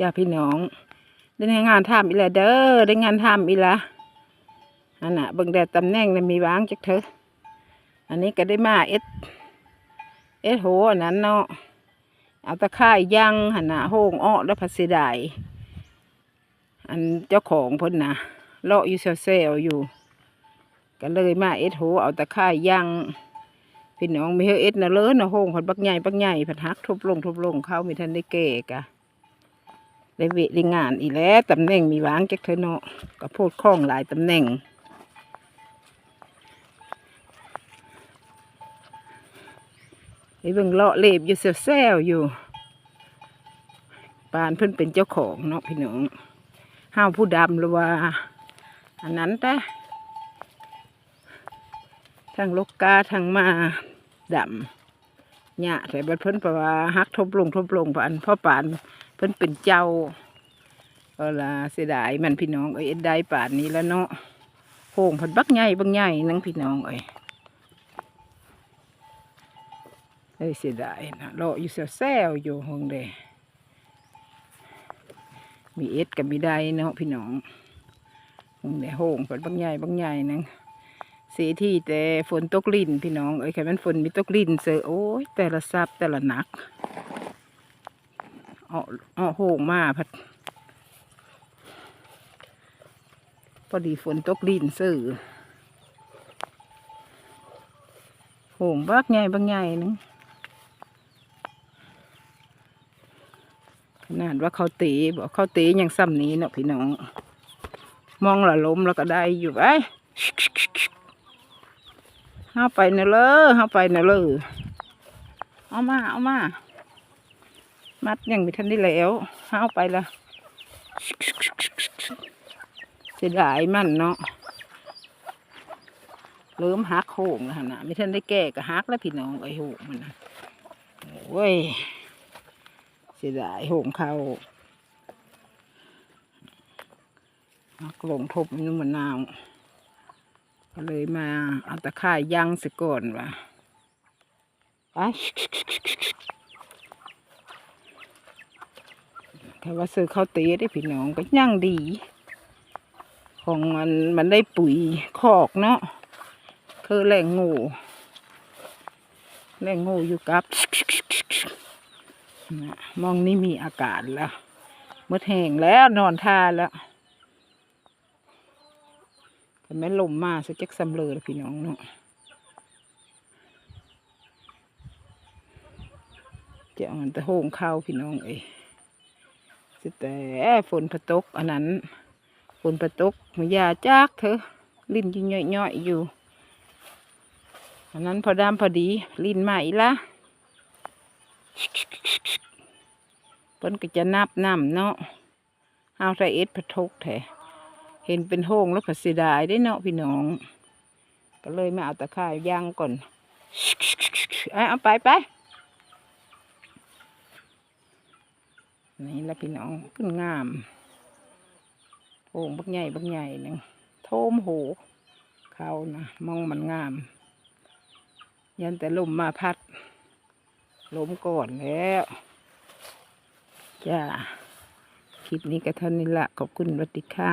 จ้าพี่น้องได้งานทำอีละเด้อได้งานทำอีละอันน่ะเบิ่งแดดตำแหน่งนะมีวางจักเถอะอันนี้ก็ได้มาเอ็ดเอ็ดโหอันนั้นเนาะเอาตะไคร่ย่างหันน่ะโฮงอ้อแล้วพัสดายอันเจ้าของพิ่นนะเลาะอยู่เซลๆอยู่ ก็เลยมาเอ็ดโหเอาตะไคร่ย่างพี่น้องมีเฮเอ็ดนะเลยน่ะโฮงเพิ่นบักใหญ่บักใหญ่เพิ่นหักทุบลงทุบลงเขามีทันได้เกะกะ ได้เวทได้งานอีกแล้วตำแหน่งมีวางจักเธอเนาะก็พูดคล่องหลายตำแหน่งไอ้เบิ่งเลาะเล็บอยู่แซวๆอยู่ปานเพิ่นเป็นเจ้าของเนาะพี่น้องห้าวผู้ดำหรือว่า อันนั้นแต่ทางลกกาทางมาดำเนี่ยแต่บัดเพิ่นแปว่าฮักทบลงทบลงปานพ่อปาน พิ่นเป็นเจ้าก็ละเสียดายมันพี่น้องเอ้ยเอ็ดได้ป่านนี้แล้วเนาะโป่งเพันบักใหญ่บักใหญ่นังพี่น้องเอ้ยเอ้ยเสียดายนะรออยู่แซวๆอยู่หงเดมีเอ็ดกับมีได้เนาะพี่น้องหงเดโป่งเพันบักใหญ่บักใหญ่นังเสียที่แต่ฝนตกลิ่นพี่น้องเอ้ยแค่มันฝนมีตกลิ่นเสือโอ้ยแต่ละซับแต่ละหนัก เอาเอาโหงมาพัดพอดีฝนตกดินซื่อโหงบักใหญ่บักใหญ่นึงขนาดว่าเขาตีบอกเขาตียังซ้ำนี้เนาะพี่น้อง มองละล้มแล้วก็ได้อยู่ไปห้าไปเนอะเลยห้าไปเนอะเลยเอามา เอามา มัดยังไม่ทันได้แล้วห้าวไปละเสียดายมันเนาะเริ่มหักโหงแล้วนะไม่ทันได้แก้ก็หักแล้วพี่น้องไอ้โหงมันนะโอ้ยเสียดายโหงเขาหักลงทบมันมะนาวก็เลยมาเอาตะข่ายย่างสก่อนว่ะไป ถ้าว่าซื้อข้าวเตีได้พี่น้องก็ย่างดี ของมันมันได้ปุ๋ยคอกเนาะคือแหล่งงูแหล่งงูอยู่กับนะมองนี่มีอากาศแล้วมืดแห้งแล้วนอนท่าแล้วแต่แม่ลมมาสักจักสำเร็จพี่น้องเนาะจะเอามันตะโฮงเข้าพี่น้องเอ้ สิแต่ฝนพะตกอันนั้นฝนพะตกมันยาจากเถอะลิ้นยิ่งย่อยๆอยู่ อันนั้นพอดำพอดี ลิ้นใหม่ละเพิ่นก็จะนับน้ำเนาะเอาใส่เอ็ดพะทกแท้เห็นเป็นโฮงแล้วก็เสียดายได้เนาะพี่น้อง ก็เลยมาเอาตะข่ายย่างก่อน เอาไปไป นี่ละพี่น้องขึ้นงามโอ่งบักใหญ่บักใหญ่หนึ่งโทมโหเขานะมองมันงาม ยันแต่ลมมาพัดลมก่อนแล้วจ้าคลิปนี้ก็เท่านี้ละขอบคุณวัติค่า